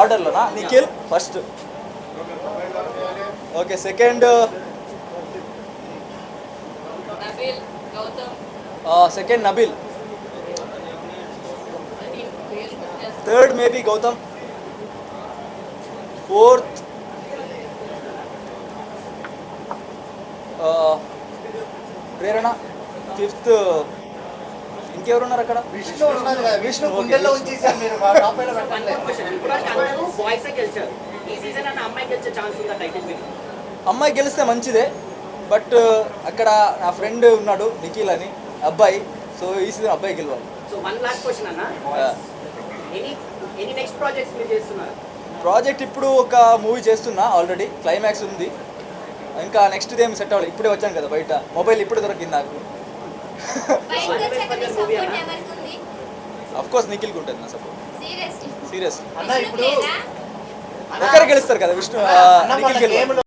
ಆರ್ಡರ್ಲನಾ? Nikhil first okay second second Nabil. Third maybe Gautam fourth Prerana. Fifth ఇంకెవరున్నారు అక్కడ? విష్ణు ఉన్నది కదా విష్ణు గుండెల్లో. ఉంచేసారు మీరు టాప్లో పెట్టండి. ఇప్పటివరకు అందరూ బాయ్సే గెలిచారు ఈ సీజన్ అన్న అమ్మాయి గెలిచే ఛాన్స్ ఉందా టైటిల్ మీకు అమ్మాయి గెలిస్తే మంచిదే బట్ అక్కడ నా ఫ్రెండ్ ఉన్నాడు నిఖిల్ అని అబ్బాయి. సో ఈ సీజన్ అబ్బాయి గెలవాలి. సో వన్ లాస్ట్ క్వశ్చన్ అన్న. ఎనీ ఎనీ నెక్స్ట్ ప్రాజెక్ట్స్ మీరు చేస్తున్నారు? ప్రాజెక్ట్ ఇప్పుడు ఒక మూవీ చేస్తున్నా ఆల్రెడీ క్లైమాక్స్ ఉంది. ఇంకా నెక్స్ట్ ఏం సెట్ అవ్వాలి ఇప్పుడే వచ్చాను కదా బయట. మొబైల్ ఇప్పుడు దొరికింది నాకు బయటకు వచ్చాక నీ సపోర్ట్ ఎవరికి ఉంది అఫ్ కోర్స్ నిఖిల్కి ఉంటుంది నా సపోర్ట్ సీరియస్లీ సీరియస్ అన్న ఇప్పుడు ఒకరు గెలుస్తారు కదా విష్ణు నిఖిల్